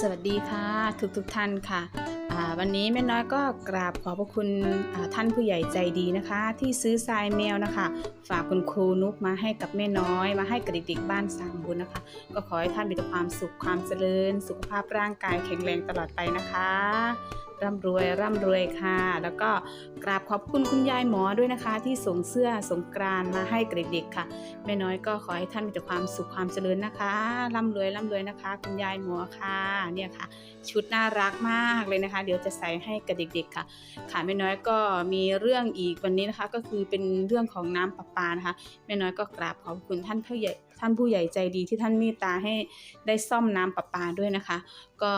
สวัสดีค่ะทุกทุกท่านค่ะวันนี้แม่น้อยก็กราบขอบพระคุณท่านผู้ใหญ่ใจดีนะคะ ที่ซื้อทรายแมวนะคะ ฝากคุณครูนุกมาให้กับแม่น้อย มาให้กับเด็กๆบ้านสามบุญนะคะ ก็ขอให้ท่านมีแต่ความสุขความเจริญ สุขภาพร่างกายแข็งแรงตลอดไปนะคะร่ำรวยร่ำรวยค่ะ แล้วก็กราบขอบคุณคุณยายหมอด้วยนะคะ ที่ส่งเสื้อสงกรานมาให้กับเด็กๆค่ะ แม่น้อยก็ขอให้ท่านมีแต่ความสุขความเจริญนะคะร่ำรวยร่ำรวยนะคะ คุณยายหมอค่ะเนี่ยค่ะ ชุดน่ารักมากเลยนะคะ เดี๋ยวจะใส่ให้กับเด็ก ๆ ค่ะ ค่ะแม่น้อยก็มีเรื่องอีกวันนี้นะคะ ก็คือเป็นเรื่องของน้ำประปานะคะแม่น้อยก็กราบขอบคุณท่านผู้ใหญ่ท่านผู้ใหญ่ใจดีที่ท่านเมตตาให้ได้ซ่อมน้ำประปาด้วยนะคะ ก็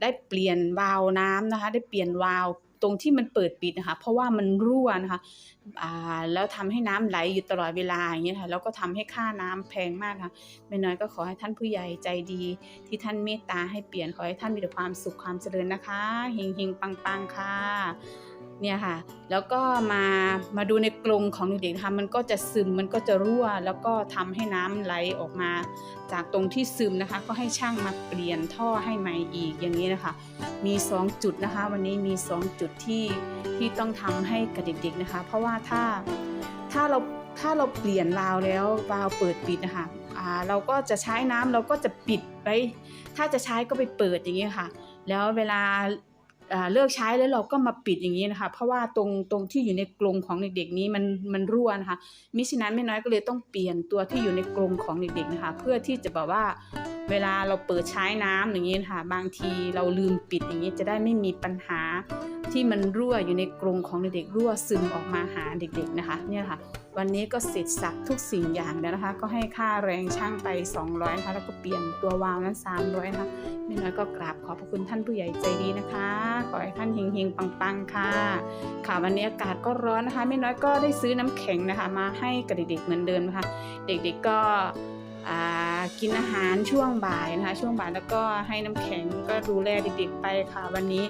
ได้เปลี่ยนวาล์วน้ำนะคะ ได้เปลี่ยนวาล์วตรงที่มันเปิดปิดนะคะ เพราะว่ามันรั่วนะคะอ่าแล้วทำให้น้ำไหลอยู่ตลอดเวลาอย่างเงี้ยค่ะแล้วก็ทำให้ค่าน้ำแพงมากค่ะไม่น้อยก็ขอให้ท่านผู้ใหญ่ใจดี ที่ท่านเมตตาให้เปลี่ยนขอให้ท่านมีแต่ความสุขความเจริญนะคะเฮงเฮงปังปังค่ะ เนี่ยค่ะ แล้วก็มามาดูในกรงของเด็กๆนะคะมันก็จะซึมมันก็จะรั่ว แล้วก็ทำให้น้ำไหลออกมา จากตรงที่ซึมนะคะ ก็ให้ช่างมาเปลี่ยนท่อให้ใหม่อีกอย่างนี้นะคะ มี 2 จุดนะคะ วันนี้มี 2 จุดที่ที่ต้องทำให้กับเด็กๆนะคะ เพราะว่าถ้าถ้าเราถ้าเราเปลี่ยนวาวแล้ววาล์วเปิดปิดนะคะอ่าเราก็จะใช้น้ำเราก็จะปิดไว้ถ้าจะใช้ก็ไปเปิดอย่างนี้ยค่ะ แล้วเวลา เลิกใช้แล้วเราก็มาปิดอย่างนี้นะคะ เพราะว่าตรงตรงที่อยู่ในกรงของเด็กๆนี้มันมันรั่วนะคะมิฉะนั้นไม่น้อยก็เลยต้องเปลี่ยนตัวที่อยู่ในกรงของเด็กๆนะคะ เพื่อที่จะแบบว่าเวลาเราเปิดใช้น้ำอย่างนี้นะคะบางทีเราลืมปิดอย่างนี้จะได้ไม่มีปัญหาที่มันรั่วอยู่ในกรงของเด็กๆรั่วซึมออกมาหาเด็กๆนะคะเนี่ยค่ะ วันนี้ก็เสร็จสับทุกสิ่งอย่างแล้วนะคะ ก็ให้ค่าแรงช่างไป 200นะคะแล้วก็เปลี่ยนตัววาล์วนั้น 300นะคะแม่น้อยก็กราบขอบพระคุณท่านผู้ใหญ่ใจดีนะคะ ขอให้ท่านเฮงๆปังๆค่ะ ค่ะวันนี้อากาศก็ร้อนนะคะแม่น้อยก็ได้ซื้อน้ำแข็งนะคะ มาให้กับเด็กๆเหมือนเดิมนะคะ เด็กๆก็ กินอาหารช่วงบ่ายนะคะ ช่วงบ่ายแล้วก็ให้น้ำแข็งก็ดูแลเด็กๆไปค่ะ วันนี้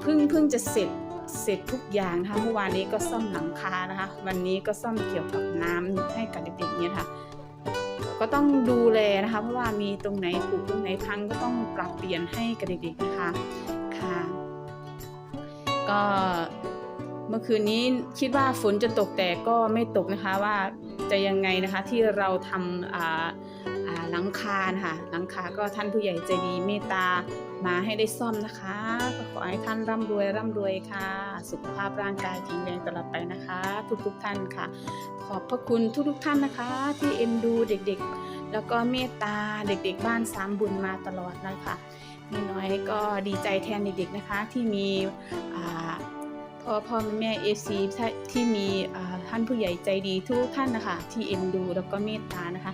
เพิ่งเพิ่งจะเสร็จเสร็จทุกอย่างนะคะเมื่อวานนี้ก็ซ่อมหลังคานะคะ วันนี้ก็ซ่อมเกี่ยวกับน้ำให้กับเด็กๆเนี่ยค่ะก็ต้องดูแลนะคะ เพราะว่ามีตรงไหนผุตรงไหนพังก็ต้องปรับเปลี่ยนให้กับเด็กๆนะคะค่ะ ก็เมื่อคืนนี้คิดว่าฝนจะตกแต่ก็ไม่ตกนะคะว่า จะยังไงนะคะที่เราทำหลังคานะคะหลังคาก็ท่านผู้ใหญ่ใจดีเมตตามาให้ได้ซ่อมนะคะก็ขอให้ท่านร่ำรวยร่ำรวยค่ะ สุขภาพร่างกายแข็งแรงตลอดไปนะคะ ทุกๆท่านค่ะ ขอบพระคุณทุกๆท่านนะคะ ที่เอ็นดูเด็กๆ แล้วก็เมตตาเด็กๆ บ้านสามบุญมาตลอดนะคะแม่น้อยก็ดีใจแทนเด็กๆนะคะที่มีอ่า พ่อพ่อแม่เอฟซีที่มีท่านผู้ใหญ่ใจดีทุกท่านนะคะที่เอ็นดูแล้วก็เมตตานะคะ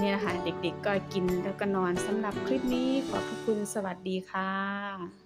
นี่นะคะเด็กๆก็กินแล้วก็นอนสำหรับคลิปนี้ขอบพระคุณสวัสดีค่ะ